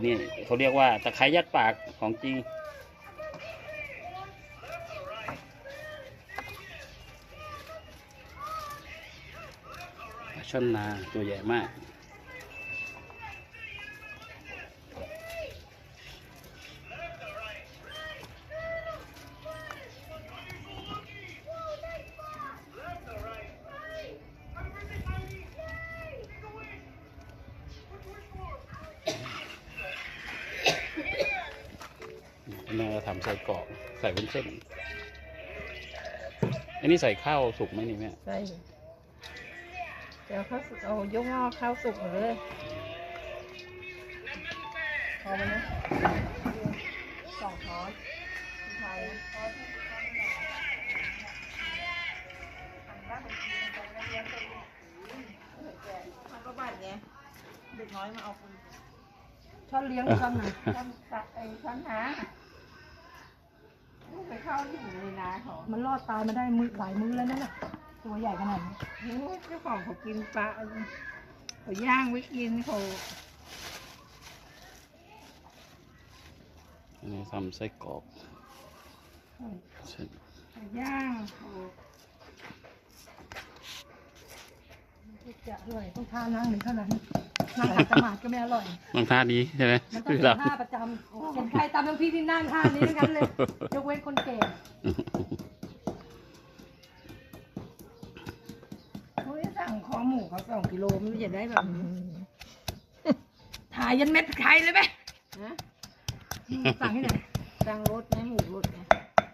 นนี้เขาเรียกว่าตะไคร้ยัดปากของจริง ช่อนนาตัวใหญ่มาก ทำใส่กรอกใส่เป็นเส้น อันนี้ใส่ข้าวสุกไหมนี่แม่ใช่เดี๋ยวข้าวสุกเอายกงอข้าวสุกหมดเลยพอไหมนะสองช้อนไทยมันก็บาดไงเด็กน้อยมาเอาคนช้อนเลี้ยงช้อนไหนช้อนตักไอ้ช้อนหา ไปเข้าที่อยู่ในนาเขามันรอดตายมาได้มือหลายมื้อแล้วนั่นน่ะตัวใหญ่ขนาดนี้โอ้ยเจ้าของเขากินปลาเขาย่างไว้กินเขาอันนี้ทำไส้กรอกเส้นเขาย่างเขาจะอร่อยต้องทานนั่งหนึ่งเท่านั้น นั่งขัดสมาธิก็ไม่อร่อยรองท่านี้ใช่ไหมมันต้องคือเป็เรานท่าประจำเห็นใครตามน้ำพี่ที่นั่งท่านี้ทั้งนั้นเลย ยกเว้นคนแก่เฮ้ยสั่งคอหมูเขาสองกิโลไม่รู้จะได้แบบถ่ายยันเม็ดไข่เลยไหมฮะสั่งที่ไหนสั่งรถไหมหมูรถไหม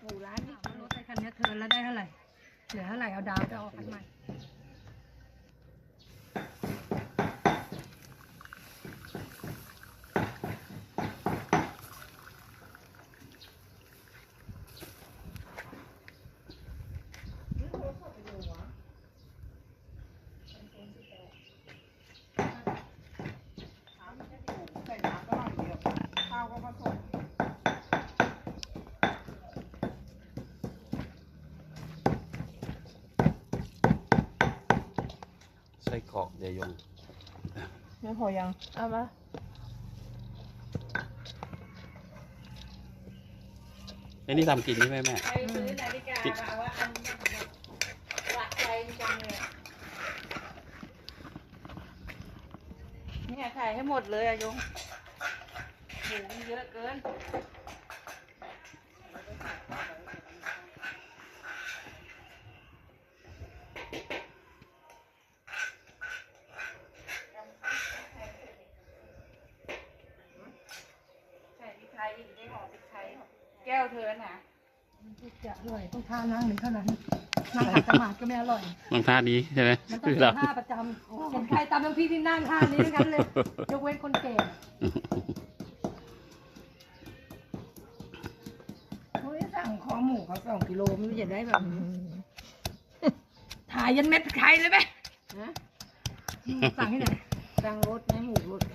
หมูร้านนี้รถไฟคันนี้เทิร์นแล้วได้เท่าไหร่เหลือเท่าไหร่เอาดาวจะเอาคันใหม่ ใส่น้ำก็หน่อยเดียวข้าวก็ผสม ไส้กร อกเดยงไม่พอยัง เอามาอันนี้ทำกินใช่ไหมแม่ ไปซื้อนาฬิกามาว่าอันหลักใจจังเลยเนี่ยขายให้หมดเลยอะยงหมูมันเยอะเกิน ใส่พริกไทยอีกได้ห่อพริกไทย แก้วเธอน่ะจะอร่อยต้องทานนั่งหนึ่งเท่านั้นนั่งขัดสมาธิก็ไม่อร่อยรองท่านี้ใช่ไหมมันต้องคือเป็เรานท่าประจำเห็นใครตามน้ำพี่ที่นั่งท่านี้ทั้งนั้นเลยยกเว้นคนแก่เฮ้ยสั่งคอหมูเขาสองกิโลไม่รู้จะได้แบบถ่ายยันเม็ดไข่เลยไหมฮะสั่งที่ไหนสั่งรถไหมหมูรถไหม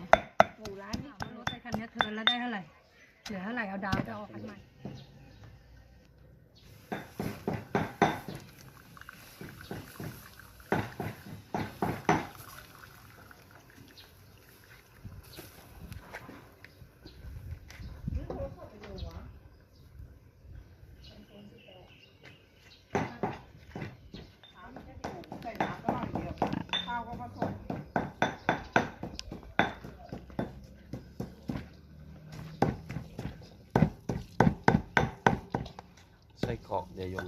หมูร้านนี้รถไฟคันนี้เทิร์นแล้วได้เท่าไหร่ เหลือเท่าไหร่เอาดาวจะออาคันใหม่ ใส่น้ำก็หน่อยเดียวข้าวก็ผสม ไส้กรอกเดยง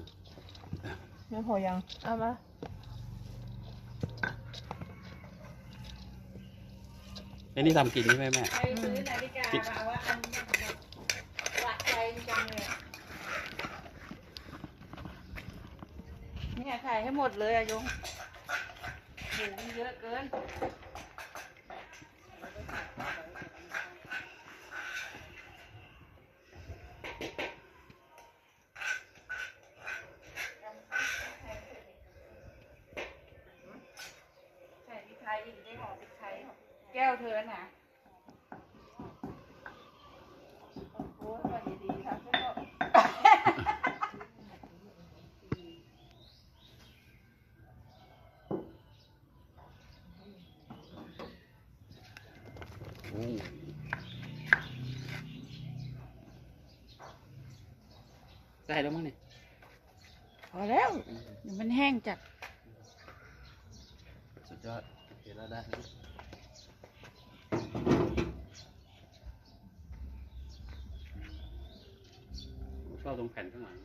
ไม่พอยัง เอามาอันนี้ทำกินใช่ไหมแม่ ไปซื้อนาฬิกามาว่าอันหลักใจจังเลยเนี่ยขายให้หมดเลยอะยงหมูมันเยอะเกิน แก้วเธอน่ะโอ้ว่าดีๆทำซะก็ใส่แล้วมั้งเนี่ยพอแล้วเดี๋วมันแห้งจัด สุดยอดเห็นแล้วได้ ตรงแผ่นข้างหลัง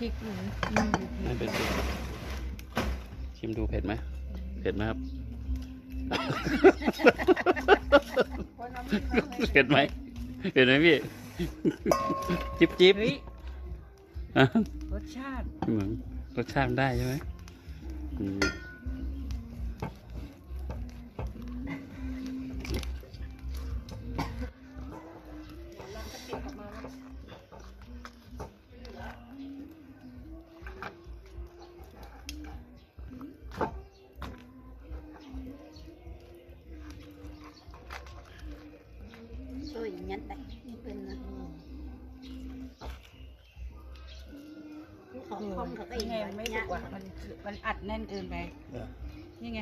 พริกหรือนี่พริกไม่เป็นไรชิมดูเผ็ดไหมเผ็ดไหมครับ คนเอาพริกมาให้เผ็ดไหมเผ็ดไหมพี่ จิ๊บจิ๊บเฮ้ยอะรสชาติ เหมือนรสชาติมันได้ใช่ไหมอืม tôi nhận đấy như bên là không không có ไอ้ cái ไง gì มันไม่ไม่สุก nhận อะมันมันอัดแน่นเกินไปนี่ไง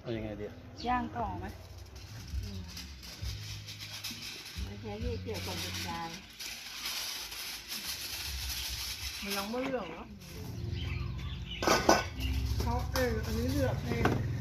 เอายังไงดีย่างต่อไหม nó sẽ như kiểu còn được dài มันยังไม่เหลืองเนาะเขาเอออันนี้เหลืองเองมึง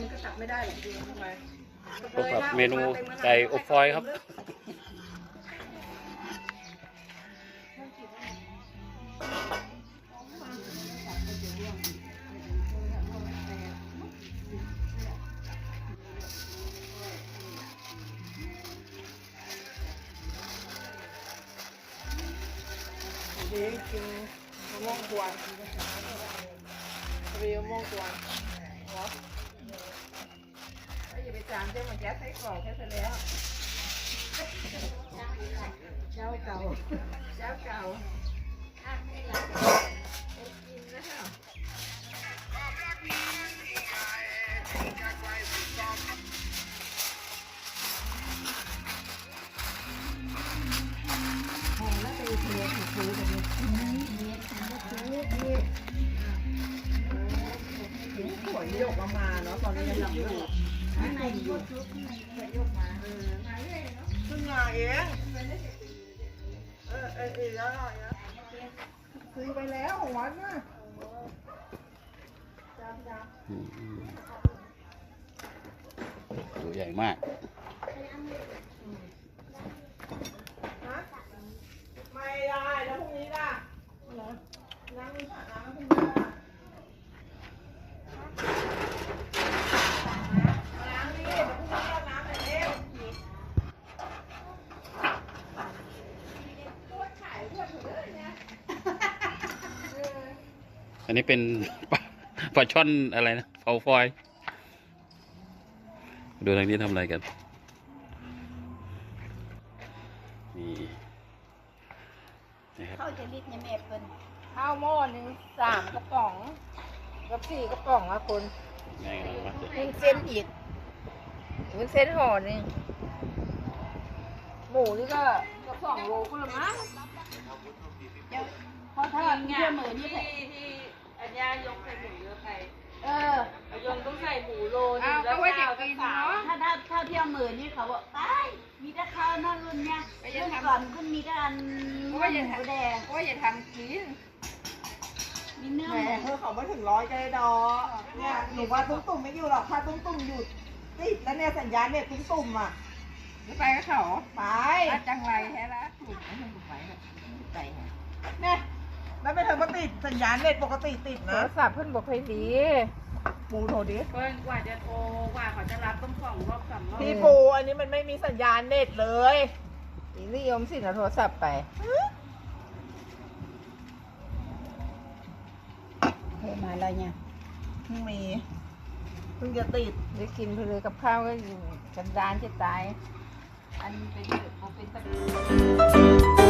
งี้ยังไงมันก็ตักไม่ได้หรอกจริงทำไมพบกับเมนูไก่อบฟอยล์ครับดีกินมะม่วงกวนรีมะม่วงกวนเหรอ อย่าไปจามเจ้ามันแก๊สใส่กรอกแค่เสร็จแล้ว เจ้าเก่า เจ้าเก่า hồn nó vô mà ขึ้นมาเองเออเออเออแล้วหน่อยนะซื้อไปแล้วของวัดน่ะตัวใหญ่มากฮะไม่ได้แล้วพรุ่งนี้ล่ะนั่งมีสระน้ำพรุ่งนี้ล่ะล้างนี่เดี๋ยวพรุ่งนี้เอาน้ำหน่อยเร็ว อั นนี้เป็นปลาปลาช่อนอะไรนะเผาฟอยล์ดูทางนี้ทำอะไรกันนี่นะครับ thôi cho biết nhà mẹ bên ข้าวหม้อหนึ่งสามกระป๋องกับสี่กระป๋องอะคุณง่ายกันมากเลยวุ้นเส้นอีกวุ้นเส้นห่อหนึ่งหมูนี่ก็ก็สองโลก็ละมั้งพอทอดเชื่อมือนี่ที่ที่อัญ ญายกใส่หมูเยอะไปเออ ยงต้องใส่หมูโลนึงแล้วข้าวก็สามถ้าถ้าถ้าเที่ยวมือนี่เขาบอกไปมีแต่ข้าวนั่นรุ่นเนี่ยรุ่นก่อนก็มีแต่อันหมูแดงว่าอย่าทำกินมีเนื้อแหมหมูเธอเขาไม่ถึงร้อยใจดอกเนี่ยหนูว่าตุ้มตุ่มไม่อยู่หรอกถ้าตุ้มตุ่มหยุดติดแล้วเนี่ยสัญญาณเนี่ยตุ้มตุ่มอะจะไปกับเขาไปถ้าจังไรแท้ละถูกไม่ถูกไหมแบบใจฮะเนี่ย แล้วไปเธอมาติดสัญญาณเน็ตปกติติดโทนะรศัพท์เพิ่นบอกให้ดี ปูโทรดิเพิ่นกว่าจะโทรกว่าเขาจะรับต้องสองรอบสามรอบพี่ปูอันนี้มันไม่มีสัญญาณเน็ตเลยอีนิยมสินะโทรศัพท์ไปเฮ้มาอะไรเนี่ยเพิ่งมีเพิ่งจะติดได้กินเพลือกับข้าวก็อยู่กันดานจะตาย อันเป็นเกิดเป็นตะ